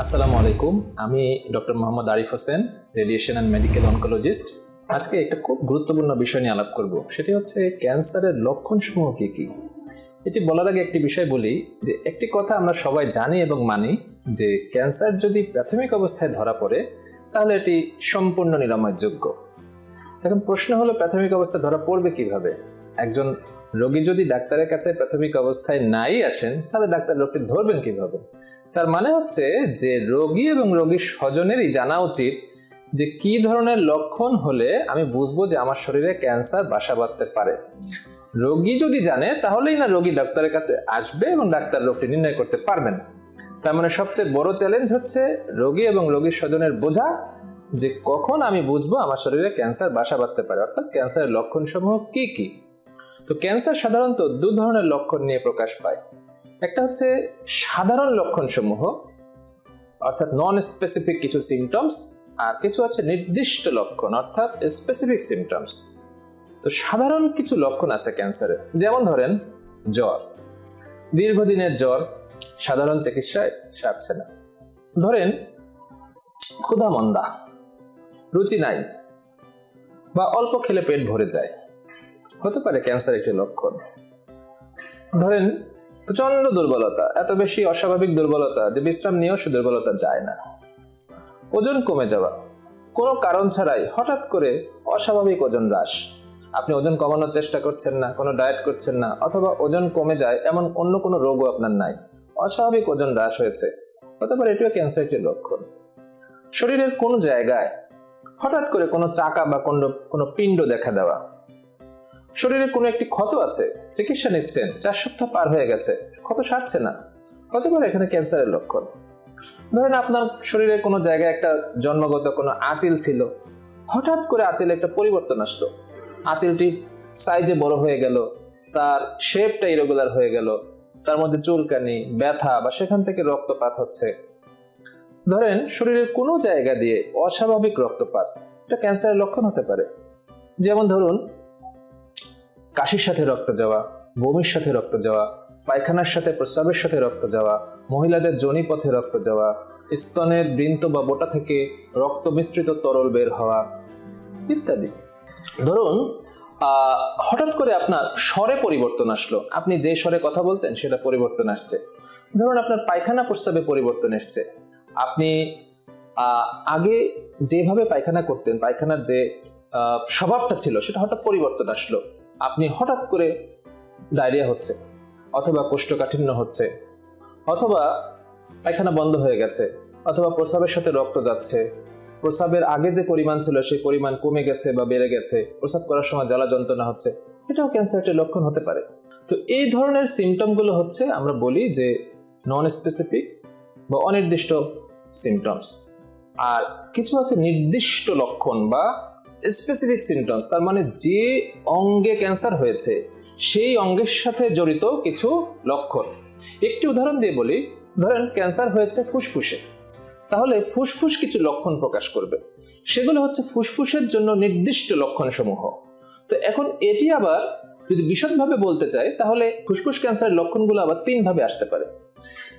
আসসালামু আলাইকুম। আমি doctor Mohammad Arif Hossain radiation and medical oncologist আজকে একটা খুব গুরুত্বপূর্ণ বিষয় নিয়ে আলাপ করব। সেটি হচ্ছে ক্যান্সারের লক্ষণসমূহ কী কী? এটি বলার আগে একটি বিষয় বলি যে, একটি কথা আমরা সবাই জানি এবং মানি যে, ক্যান্সার যদি প্রাথমিক অবস্থায় ধরা পড়ে, তাহলে এটি সম্পূর্ণ নিরাময়যোগ্য। এখন প্রশ্ন হলো, প্রাথমিক অবস্থায় ধরা পড়বে কীভাবে? একজন রোগী যদি ডাক্তারের কাছে প্রাথমিক অবস্থায় নাই আসেন, তাহলে ডাক্তার রোগটি ধরবেন কীভাবে? তার মানে হচ্ছে যে রোগী এবং রোগীর স্বজনেরই জানা উচিত যে কি ধরনের লক্ষণ হলে আমি বুঝব যে আমার শরীরে ক্যান্সার, বাসা বাঁধতে পারে। রোগী যদি জানে, তাহলেই না রোগী ডাক্তারের কাছে আসবে এবং ডাক্তার রোগটি নির্ণয় করতে পারবেন। তার মানে সবচেয়ে বড় চ্যালেঞ্জ হচ্ছে রোগী এবং রোগীর স্বজনের বোঝা যে কখন আমি বুঝব আমার শরীরে ক্যান্সার, বাসা বাঁধতে পারে। অর্থাৎ ক্যান্সারের লক্ষণসমূহ কি কি? তো ক্যান্সার সাধারণত দু ধরনের লক্ষণ নিয়ে প্রকাশ পায়। একটা হচ্ছে সাধারণ লক্ষণসমূহ, অর্থাৎ নন স্পেসিফিক কিছু সিমটমস আর কিছু হচ্ছে নির্দিষ্ট লক্ষণ, অর্থাৎ স্পেসিফিক সিমটমস তো সাধারণ কিছু লক্ষণ আছে ক্যান্সারের যেমন ধরেন, জ্বর। দীর্ঘদিনের জ্বর, সাধারণ চিকিৎসায় সারছে না। ধরেন, ক্ষুধা মন্দা, রুচি নাই বা অল্প খেলে পেট ভরে যায়। হতে পারে ক্যান্সার একটি লক্ষণ। ধরেন প্রচণ্ড দুর্বলতা, এত বেশি অস্বাভাবিক দুর্বলতা যে বিশ্রাম নিয়েও সে দুর্বলতা যায় না। ওজন কমে যাওয়া, কোনো কারণ ছাড়াই হঠাৎ করে অস্বাভাবিক ওজন হ্রাস। আপনি ওজন কমানোর চেষ্টা করছেন না, কোনো ডায়েট করছেন না, অথবা ওজন কমে যায় এমন অন্য কোনো রোগও আপনার নাই। অস্বাভাবিক ওজন হ্রাস হয়েছে, হতে পারে এটিও ক্যান্সার একটি লক্ষণ। শরীরের কোনো জায়গায় হঠাৎ করে কোনো চাকা বা কোনো কোনো পিণ্ড দেখা দেওয়া শরীরে কোনো একটি ক্ষত আছে? চিকিৎসা নিচ্ছেন, চার সপ্তাহ পার হয়ে গেছে, ক্ষত সারছে না। হতে পারে এখানে ক্যান্সারের লক্ষণ। ধরেন আপনার শরীরে কোনো জায়গায় একটা জন্মগত কোনো আঁচিল ছিল। হঠাৎ করে আঁচিলে একটা পরিবর্তন আসলো। আঁচিলটি সাইজে বড় হয়ে গেল, তার শেপটা ইরেগুলার হয়ে গেল, তার মধ্যে চুলকানি, ব্যথা বা সেখান থেকে রক্তপাত হচ্ছে। ধরেন শরীরের কোনো জায়গা দিয়ে অস্বাভাবিক রক্তপাত, এটা ক্যান্সারের লক্ষণ হতে পারে। যেমন ধরুন কাশির সাথে রক্ত যাওয়া, বমির সাথে রক্ত যাওয়া, পায়খানার সাথে প্রস্রাবের সাথে রক্ত যাওয়া, মহিলাদের যোনি পথে রক্ত যাওয়া, স্তনের বৃন্ত বা বোটা থেকে রক্ত মিশ্রিত তরল বের হওয়া ইত্যাদি। ধরুন হঠাৎ করে আপনার স্বরে পরিবর্তন আসলো। আপনি যে স্বরে কথা বলতেন সেটা পরিবর্তন আসছে। ধরুন আপনার পায়খানা প্রস্রাবে পরিবর্তন এসছে। আপনি আগে যেভাবে পায়খানা করতেন, পায়খানার যে স্বভাবটা ছিল সেটা হঠাৎ পরিবর্তন আসলো। আপনি হঠাৎ করে ডায়রিয়া হচ্ছে, অথবা কোষ্ঠকাঠিন্য হচ্ছে, অথবা পায়খানা বন্ধ হয়ে গেছে, অথবা প্রস্রাবের সাথে রক্ত যাচ্ছে, প্রস্রাবের আগে যে পরিমাণ ছিল সেই পরিমাণ কমে গেছে বা বেড়ে গেছে, প্রস্রাব করার সময় জ্বালা যন্ত্রণা হচ্ছে, এটাও ক্যান্সারের লক্ষণ হতে পারে। তো এই ধরনের সিমটমগুলো হচ্ছে আমরা বলি যে নন স্পেসিফিক বা অনির্দিষ্ট সিমটমস আর কিছু আছে নির্দিষ্ট লক্ষণ বা স্পেসিফিক সিমটমস তার মানে যে অঙ্গে ক্যান্সার হয়েছে, সেই অঙ্গের সাথে জড়িত কিছু লক্ষণ। একটি উদাহরণ দিয়ে বলি, ধরেন ক্যান্সার হয়েছে ফুসফুসে। তাহলে ফুসফুস কিছু লক্ষণ প্রকাশ করবে। সেগুলো হচ্ছে ফুসফুসের জন্য নির্দিষ্ট লক্ষণসমূহ। তো এখন এটি আবার যদি বিশদভাবে বলতে চাই, তাহলে ফুসফুস ক্যান্সারের লক্ষণগুলো আবার তিন ভাবে আসতে পারে।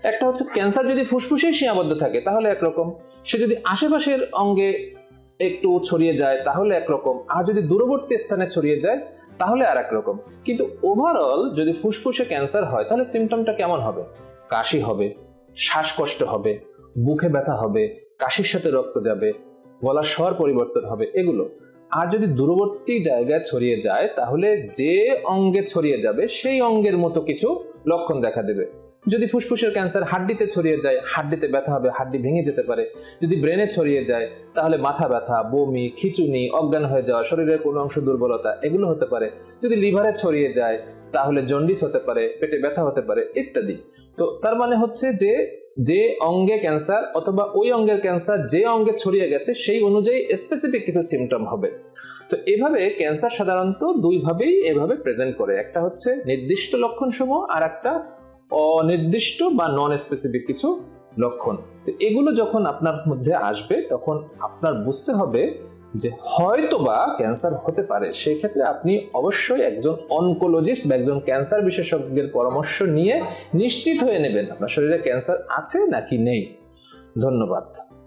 একটা হচ্ছে ক্যান্সার যদি ফুসফুসেই সীমাবদ্ধ থাকে, তাহলে একরকম। সে যদি আশেপাশের অঙ্গে একটু ছড়িয়ে যায়, তাহলে একরকম। আর যদি দূরবর্তী স্থানে ছড়িয়ে যায়, তাহলে আর একরকম কিন্তু ওভারঅল যদি ফুসফুসে ক্যান্সার হয়, তাহলে সিমটমটা কেমন হবে? কাশি হবে, শ্বাসকষ্ট হবে, বুকে ব্যথা হবে, কাশির সাথে রক্ত যাবে, গলার স্বর পরিবর্তন হবে, এগুলো। আর যদি দূরবর্তী জায়গায় ছড়িয়ে যায়, তাহলে যে অঙ্গে ছড়িয়ে যাবে, সেই অঙ্গের মতো কিছু লক্ষণ দেখা দেবে। যদি ফুসফুসের ক্যান্সার হাড্ডিতে ছড়িয়ে যায়, হাড্ডিতে ব্যথা হবে, হাড্ডি ভেঙে যেতে পারে। যদি ব্রেনে ছড়িয়ে যায়, তাহলে মাথা ব্যথা, বমি, খিচুনি, অজ্ঞান হয়ে যাওয়া, শরীরের কোনো অংশ দুর্বলতা, এগুলো হতে পারে। যদি লিভারে ছড়িয়ে যায়, তাহলে জন্ডিস হতে পারে, পেটে ব্যথা হতে পারে, ইত্যাদি। তো তার মানে হচ্ছে যে যে অঙ্গে ক্যান্সার অথবা ওই অঙ্গের ক্যান্সার যে অঙ্গে ছড়িয়ে গেছে, সেই অনুযায়ী স্পেসিফিক কিছু সিমটম হবে। তো এভাবে ক্যান্সার সাধারণত দুইভাবেই এভাবে প্রেজেন্ট করে। একটা হচ্ছে নির্দিষ্ট লক্ষণ সমূহ আর একটা অনির্দিষ্ট বা নন স্পেসিফিক কিছু লক্ষণ। তো এগুলো যখন আপনার মধ্যে আসবে, তখন আপনার বুঝতে হবে যে হয়তো বা ক্যান্সার হতে পারে। সেই ক্ষেত্রে আপনি অবশ্যই একজন অনকোলজিস্ট বা একজন ক্যান্সার বিশেষজ্ঞের পরামর্শ নিয়ে নিশ্চিত হয়ে নেবেন, আপনার শরীরে ক্যান্সার আছে নাকি নেই। ধন্যবাদ।